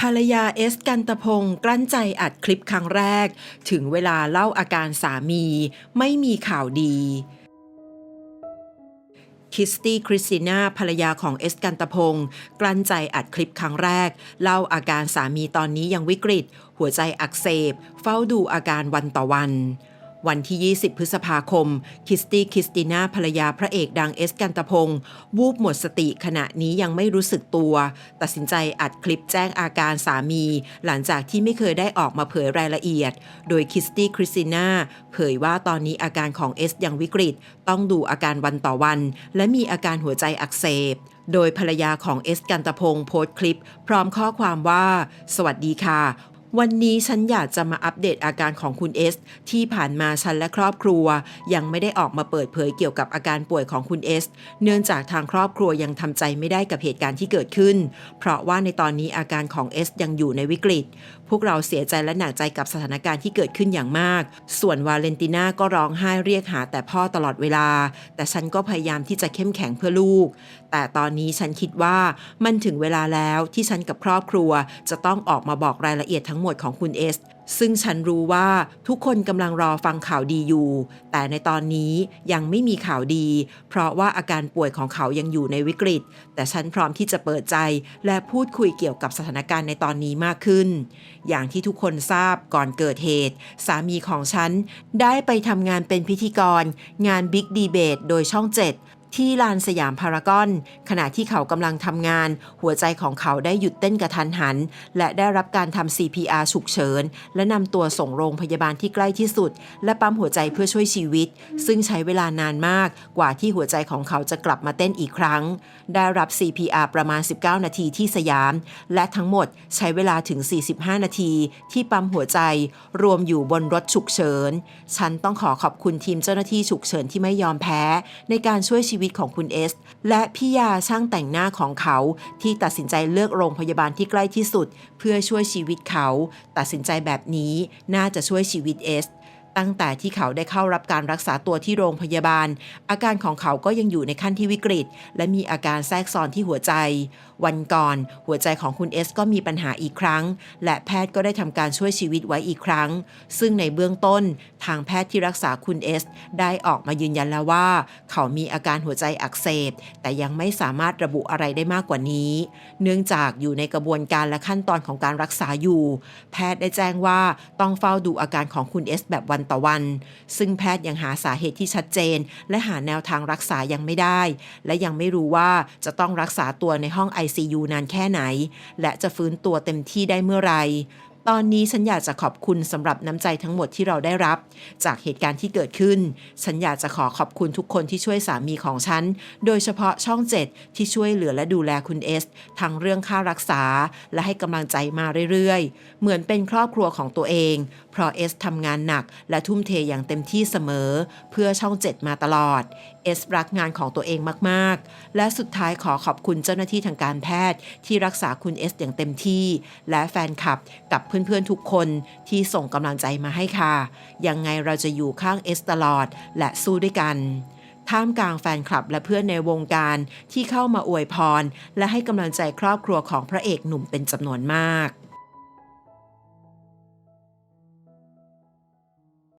ภรรยาเอสกันตพงศ์กลั้นใจอัดคลิปครั้งแรก ถึงเวลาเล่าอาการสามีไม่มีข่าวดีคิสตี้คริสติน่าภรรยาของเอสกันตพงศ์กลั้นใจอัดคลิปครั้งแรก เล่าอาการสามีตอนนี้ยังวิกฤต หัวใจอักเสบ เฝ้าดูอาการวันต่อวัน วันที่ 20 พฤษภาคม คิสตี้คริสติน่าภรรยาพระเอกดังเอสกันตะพงศ์วูบหมดสติขณะนี้ยังไม่รู้สึกตัว ตัดสินใจอัดคลิปแจ้งอาการสามี หลังจากที่ไม่เคยได้ออกมาเผยรายละเอียด โดยคิสตี้คริสติน่าเผยว่าตอนนี้อาการของเอสยังวิกฤต ต้องดูอาการวันต่อวัน และมีอาการหัวใจอักเสบโดยภรรยาของเอสกันตะพงศ์โพสต์คลิป พร้อมข้อความว่า สวัสดีค่ะ วันนี้ฉันอยากจะมาอัปเดตอาการของคุณเอสที่ผ่านมาฉันและครอบครัว ยังไม่ได้ออกมาเปิดเผยเกี่ยวกับอาการป่วยของคุณเอสเนื่องจากทางครอบครัวยังทำใจไม่ได้กับเหตุการณ์ที่เกิดขึ้น เพราะว่าในตอนนี้อาการของเอสยังอยู่ในวิกฤต พวกเราเสียใจและหนักใจกับสถานการณ์ที่เกิดขึ้นอย่างมาก ส่วนวาเลนติน่าก็ร้องไห้เรียกหาแต่พ่อตลอดเวลา แต่ฉันก็พยายามที่จะเข้มแข็งเพื่อลูก แต่ตอนนี้ฉันคิดว่ามันถึงเวลาแล้วที่ฉันกับครอบครัว จะต้องออกมาบอกรายละเอียดทั้งหมดของคุณเอส ซึ่งฉันรู้ว่าทุกคนกำลังรอฟังข่าวดีอยู่ แต่ในตอนนี้ยังไม่มีข่าวดี เพราะว่าอาการป่วยของเขายังอยู่ในวิกฤต แต่ฉันพร้อมที่จะเปิดใจ และพูดคุยเกี่ยวกับสถานการณ์ในตอนนี้มากขึ้น อย่างที่ทุกคนทราบก่อนเกิดเหตุ สามีของฉันได้ไปทำงานเป็นพิธีกร งาน Big Debate โดยช่อง 7 ที่ลานสยามพารากอน ขณะที่เขากำลังทำงาน หัวใจของเขาได้หยุดเต้นกระทันหัน และได้รับการทำ CPR ฉุกเฉิน และนำตัวส่งโรงพยาบาลที่ใกล้ที่สุด และปั๊มหัวใจเพื่อช่วยชีวิต ซึ่งใช้เวลานานมากกว่าที่หัวใจของเขาจะกลับมาเต้นอีกครั้ง ได้รับ CPR ประมาณ 19 นาทีที่สยาม และทั้งหมดใช้เวลาถึง 45 นาที ที่ปั๊มหัวใจ รวมอยู่บนรถฉุกเฉิน ฉันต้องขอขอบคุณทีมเจ้าหน้าที่ฉุกเฉินที่ไม่ยอมแพ้ ในการช่วยชีวิตวิตของคุณเอส และพี่ยาช่างแต่งหน้าของเขา ที่ตัดสินใจเลือกโรงพยาบาลที่ใกล้ที่สุด เพื่อช่วยชีวิตเขา ตัดสินใจแบบนี้น่าจะช่วยชีวิตเอส ตั้งแต่ที่เขาได้เข้ารับการรักษาตัวที่โรงพยาบาล อาการของเขาก็ยังอยู่ในขั้นที่วิกฤต และมีอาการแทรกซ้อนที่หัวใจ วันก่อน หัวใจของคุณเอสก็มีปัญหาอีกครั้ง และแพทย์ก็ได้ทำการช่วยชีวิตไว้อีกครั้ง ซึ่งในเบื้องต้น ทางแพทย์ที่รักษาคุณเอสได้ออกมายืนยันแล้วว่า เขามีอาการหัวใจอักเสบ แต่ยังไม่สามารถระบุอะไรได้มากกว่านี้ เนื่องจากอยู่ในกระบวนการและขั้นตอนของการรักษาอยู่ แพทย์ได้แจ้งว่าต้องเฝ้าดูอาการของคุณเอสแบบวันต่อวัน ซึ่งแพทย์ยังหาสาเหตุที่ชัดเจน และหาแนวทางรักษายังไม่ได้ และยังไม่รู้ว่าจะต้องรักษาตัวในห้อง ICU นานแค่ไหน และจะฟื้นตัวเต็มที่ได้เมื่อไหร่ ตอนนี้ฉันอยากจะขอบคุณสำหรับน้ำใจทั้งหมดที่เราได้รับ จากเหตุการณ์ที่เกิดขึ้น ฉันอยากจะขอขอบคุณทุกคนที่ช่วยสามีของฉัน โดยเฉพาะช่อง7ที่ช่วยเหลือและดูแลคุณเอสทั้งเรื่องค่ารักษา และให้กำลังใจมาเรื่อยๆ เหมือนเป็นครอบครัวของตัวเอง เพราะเอสทำงานหนัก และทุ่มเทอย่างเต็มที่เสมอ เพื่อช่อง7มาตลอดเอสรักงานของตัวเองมากๆ และสุดท้ายขอขอบคุณเจ้าหน้าที่ทางการแพทย์ ที่รักษาคุณเอสอย่างเต็มที่ และแฟนคลับกับเพื่อนๆทุกคนที่ส่งกำลังใจมาให้ค่ะ ยังไงเราจะอยู่ข้างเอสตลอด และสู้ด้วยกัน ท่ามกลางแฟนคลับและเพื่อนในวงการที่เข้ามาอวยพร และให้กำลังใจครอบครัวของพระเอกหนุ่มเป็นจำนวนมาก